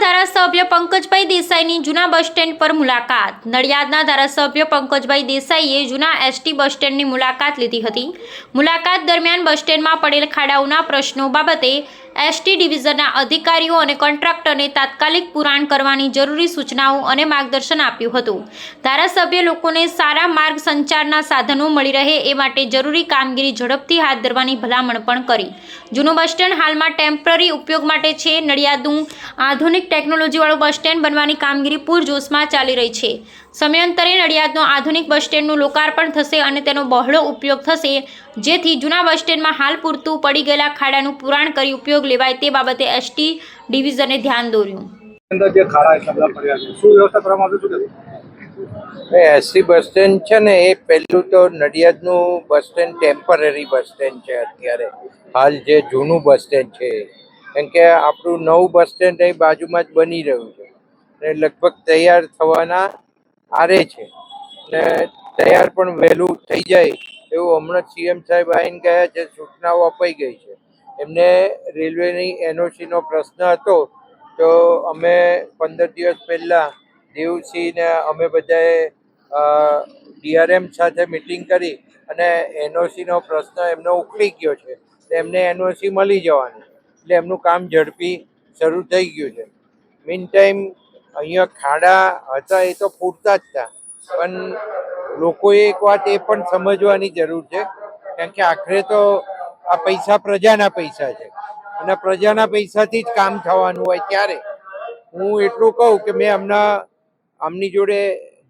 ધારાસભ્ય પંકજભાઈ દેસાઈની જૂના bus stand પર મુલાકાત. નડિયાદના ધારાસભ્ય પંકજભાઈ દેસાઈએ જૂના એસટી બસ સ્ટેન્ડની મુલાકાત લીધી હતી. મુલાકાત દરમિયાન બસ સ્ટેન્ડમાં પડેલ ખાડાઓના પ્રશ્નો બાબતે એસટી ડિવિઝનના અધિકારીઓ અને કોન્ટ્રાક્ટરને તાત્કાલિક પુરાણ કરવાની જરૂરી સૂચનાઓ અને માર્ગદર્શન આપ્યું હતું. ધારાસભ્ય લોકોને સારા માર્ગ સંચારના સાધનો મળી રહે એ માટે જરૂરી કામગીરી ઝડપથી હાથ ધરવાની ભલામણ પણ કરી. જૂનું બસ સ્ટેન્ડ હાલમાં ટેમ્પરરી ઉપયોગ માટે છે. નડિયાદનું આધુનિક ટેકનોલોજીવાળું બસ સ્ટેન્ડ બનવાની કામગીરી પૂરજોશમાં ચાલી રહી છે. સમયાંતરે નડિયાદનો આધુનિક બસ સ્ટેન્ડનું લોકાર્પણ થશે અને તેનો બહોળો ઉપયોગ થશે. જેથી જૂના બસ સ્ટેન્ડમાં હાલ પૂરતું પડી ગયેલા ખાડાનું પુરાણ કરી ઉપયોગ લેવાય તે બાબતે એસટી ડિવિઝને ધ્યાન દોર્યું. એસટી બસ સ્ટેન્ડ છે ને એ પહેલું તો નડિયાદનું bus stand temporary bus stand છે અત્યારે. હાલ જે જૂનું બસ સ્ટેન્ડ છે. કેમ કે આપણું નવું બસ સ્ટેન્ડ અહીં બાજુમાં જ બની રહ્યું છે. લગભગ તૈયાર થવાના આરે છે. ને તૈયાર પણ વહેલું થઈ જાય એવું હમણાં સીએમ સાહેબ આવીને ગયા છે, સૂચનાઓ અપાઈ ગઈ છે. એમને રેલવેની એનઓસીનો પ્રશ્ન હતો, તો અમે પંદર દિવસ પહેલાં દેવસિંહને અમે બધાએ ડીઆરએમ સાથે મિટિંગ કરી અને એનઓસીનો પ્રશ્ન એમનો ઉકળી ગયો છે. એમને એનઓસી મળી જવાની. એટલે એમનું કામ ઝડપી શરૂ થઈ ગયું છે. મીન ટાઈમ અહીંયા ખાડા હતા એ તો પૂરતા જ હતા. પણ લોકોએ એક વાત એ પણ સમજવાની જરૂર છે કારણ કે આખરે તો આ પૈસા પ્રજાના પૈસા છે. અને પ્રજાના પૈસાથી જ કામ થવાનું હોય ત્યારે. હું એટલું કહું કે મેં હમણાં આમની જોડે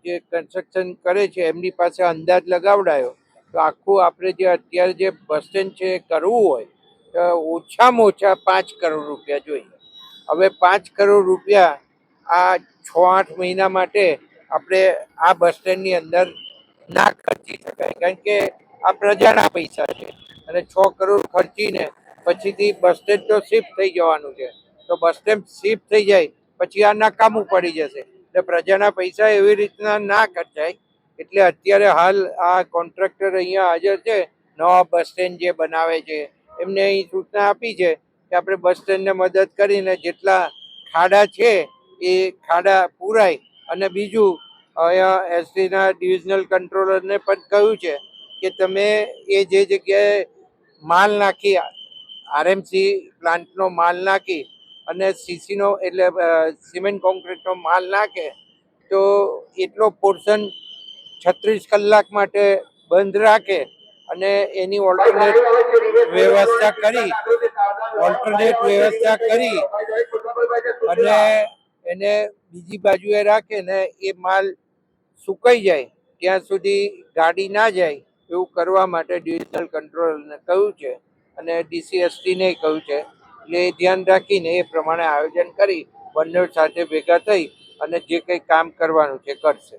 જે કન્સ્ટ્રક્શન કરે છે, એમની પાસે અંદાજ લગાવડાયો. તો આખું આપણે જે અત્યારે જે બસ સ્ટેન્ડ છે એ કરવું હોય, તો ઓછામાં ઓછા પાંચ કરોડ રૂપિયા જોઈએ. હવે પાંચ કરોડ રૂપિયા આ છ આઠ મહિના માટે આપણે આ બસ સ્ટેન્ડની અંદર ના ખર્ચી શકાય. કારણ કે આ પ્રજાના પૈસા છે. અને છ કરોડ ખર્ચીને પછીથી બસ સ્ટેન્ડ તો શિફ્ટ થઈ જવાનું છે. તો બસ સ્ટેન્ડ શિફ્ટ થઈ જાય, પછી આ નકામું પડી જશે. એટલે પ્રજાના પૈસા એવી રીતના ના ખર્ચાય. એટલે અત્યારે હાલ આ કોન્ટ્રાક્ટર અહીંયા હાજર છે. નવા બસ સ્ટેન્ડ જે બનાવે છે. એમને અહીં સૂચના આપી છે કે આપણે બસ સ્ટેન્ડને મદદ કરીને જેટલા ખાડા છે એ ખાડા પૂરાય અને બીજું, અહીંયા એસટીના ડિવિઝનલ કંટ્રોલરને પણ કહ્યું છે કે તમે એ જે જગ્યાએ માલ નાખી, આરએમસી પ્લાન્ટનો માલ નાખી અને સીસીનો એટલે સિમેન્ટ કોન્ક્રીટનો માલ નાખે, તો એટલો પોર્શન છત્રીસ કલાક માટે બંધ રાખે અને એની ઓલ્ટરનેટ વ્યવસ્થા કરી ઓલ્ટરનેટ વ્યવસ્થા કરી અને એને બીજી બાજુએ રાખે ને એ માલ સુકાઈ જાય, ત્યાં સુધી ગાડી ના જાય એવું કરવા માટે ડિવિઝનલ કંટ્રોલરને કહ્યું છે અને ડીસીએસટીને કહ્યું છે. એટલે એ ધ્યાન રાખીને એ પ્રમાણે આયોજન કરી બંને સાથે ભેગા થઈ અને જે કંઈ કામ કરવાનું છે, કરશે.